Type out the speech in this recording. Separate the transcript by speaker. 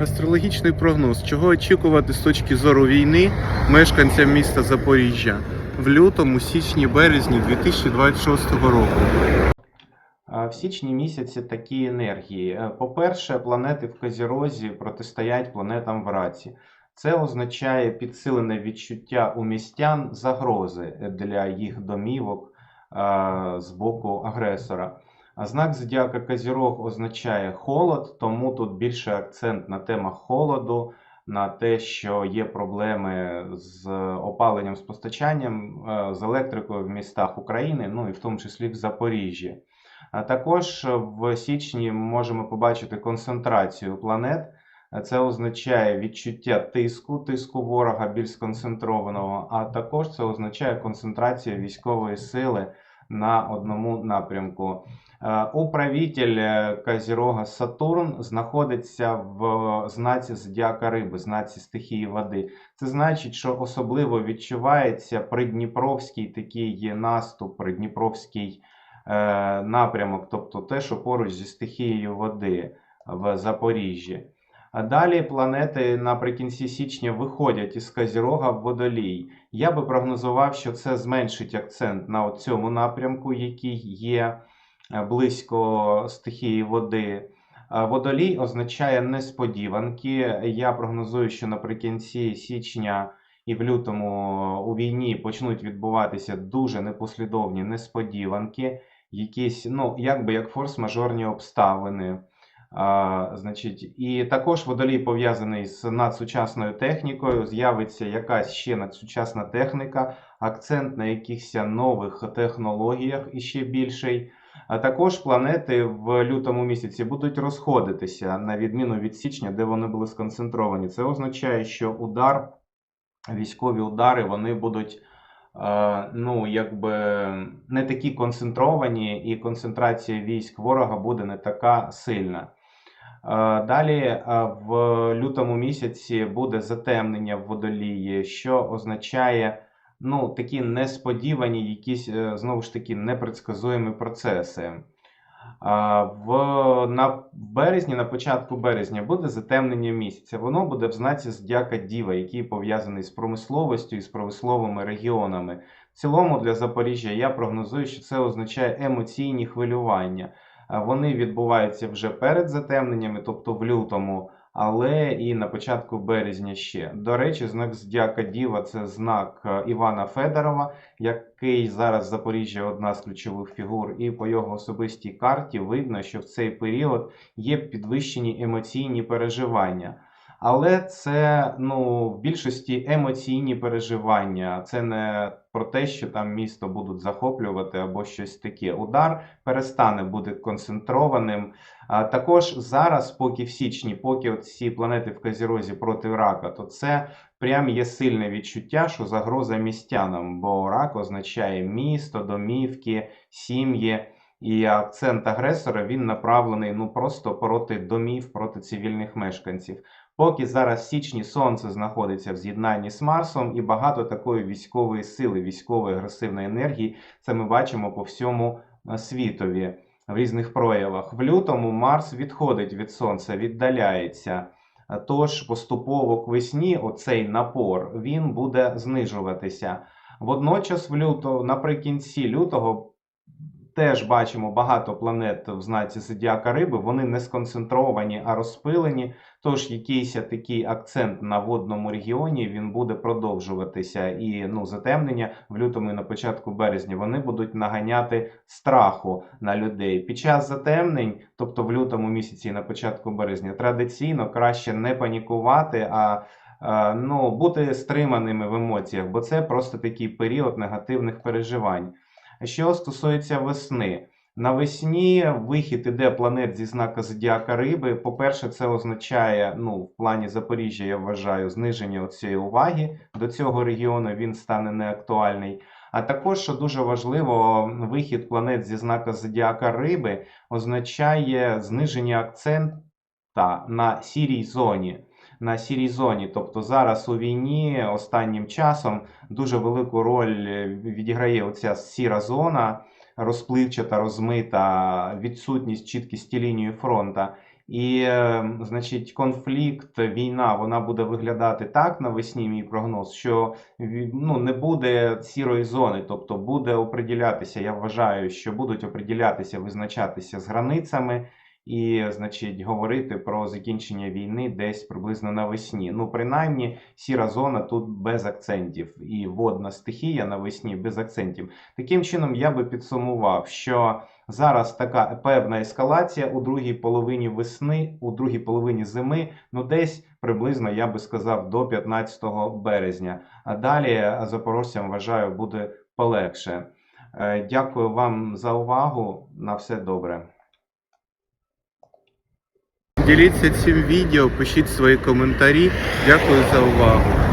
Speaker 1: Астрологічний прогноз. Чого очікувати з точки зору війни мешканцям міста Запоріжжя в лютому, січні, березні 2026 року.
Speaker 2: В січні місяці такі енергії. Е, По-перше, планети в Козірозі протистоять планетам в раці. Це означає підсилене відчуття у містян загрози для їх домівок з боку агресора. Знак зодіака Козірог означає холод, тому тут більше акцент на темах холоду, на те, що є проблеми з опаленням, з постачанням, е, з електрикою в містах України, ну і в тому числі в Запоріжжі. А також в січні можемо побачити концентрацію планет. Це означає відчуття тиску, тиску ворога більш сконцентрованого, а також це означає концентрацію військової сили на одному напрямку. Е, Управитель е, Козірога Сатурн знаходиться в знаці зодіака риби, знаці стихії води. Це значить, що особливо відчувається придніпровський такий наступ, придніпровський е, напрямок, тобто те, що поруч зі стихією води в Запоріжжі. А далі планети наприкінці січня виходять із Козірога в водолій. Я би прогнозував, що це зменшить акцент на цьому напрямку, який є е, близько стихії води. Водолій означає несподіванки. Я прогнозую, що наприкінці січня і в лютому у війні почнуть відбуватися дуже непослідовні несподіванки, якісь, ну, якби як форс-мажорні обставини. А, значить, і також водолій пов'язаний з надсучасною технікою. З'явиться якась ще надсучасна техніка, акцент на якихось нових технологіях іще більший. А також планети в лютому місяці будуть розходитися на відміну від січня, де вони були сконцентровані. Це означає, що удар, військові удари, вони будуть. Ну, якби не такі концентровані, і концентрація військ ворога буде не така сильна. Далі в лютому місяці буде затемнення в водолії, що означає ну, такі несподівані, якісь е, знову ж таки непредсказуємі процеси. В, на березні, на початку березня, буде затемнення місяця. Воно буде в знаці Здяка Діва, який пов'язаний з промисловістю і з промисловими регіонами. В цілому для Запоріжжя я прогнозую, що це означає емоційні хвилювання. Вони відбуваються вже перед затемненнями, тобто в лютому, але і на початку березня ще. До речі, знак Здяка Діва це знак е, Івана Федорова, який зараз в Запоріжжя одна з ключових фігур, і по його особистій карті видно, що в цей період є підвищені емоційні переживання. Але це ну, в більшості емоційні переживання. Це не про те, що там місто будуть захоплювати або щось таке. Удар перестане бути концентрованим. А також зараз, поки в січні, поки ці планети в Козірозі проти рака, то це прям є сильне відчуття, що загроза містянам, бо рак означає місто, домівки, сім'ї. І акцент агресора він направлений ну просто проти домів, проти цивільних мешканців. Поки зараз в січні сонце знаходиться в з'єднанні з Марсом, і багато такої військової сили, військової агресивної енергії, це ми бачимо по всьому е, світові в різних проявах. В лютому Марс відходить від Сонця, віддаляється. Тож поступово к весні оцей напор він буде знижуватися. Водночас, в люто, наприкінці лютого, теж бачимо багато планет в знаці Зодіака Риби. Вони не сконцентровані, а розпилені. Тож якийсь такий акцент на водному регіоні він буде продовжуватися. І ну, затемнення в лютому і на початку березня вони будуть наганяти страху на людей. Під час затемнень, тобто в лютому місяці і на початку березня, традиційно краще не панікувати, а ну, бути стриманими в емоціях, бо це просто такий період негативних переживань. Що стосується весни, навесні вихід іде планет зі знака Зодіака Риби. По-перше, це означає, ну, в плані Запоріжжя, я вважаю, зниження цієї уваги до цього регіону, він стане неактуальний. А також, що дуже важливо, вихід планет зі знака Зодіака Риби означає зниження акцента на сірій зоні. На сірій зоні, тобто зараз у війні останнім часом дуже велику роль е, відіграє оця сіра зона, розпливчата, розмита, відсутність чіткісті лінії фронта. І, е, значить, конфлікт, війна, вона буде виглядати так навесні, мій прогноз, що ну, не буде сірої зони, тобто буде оприділятися, я вважаю, що будуть оприділятися, визначатися з границями і, значить, говорити про закінчення війни десь приблизно навесні. Ну, принаймні, сіра зона тут без акцентів, і водна стихія навесні без акцентів. Таким чином, я би підсумував, що зараз така певна ескалація у другій половині весни, у другій половині зими, ну десь приблизно, я би сказав, до 15 березня. А далі запорожцям вважаю буде полегше. Е, Дякую вам за увагу. На все добре.
Speaker 1: Діліться цим відео, пишіть свої коментарі. Дякую за увагу.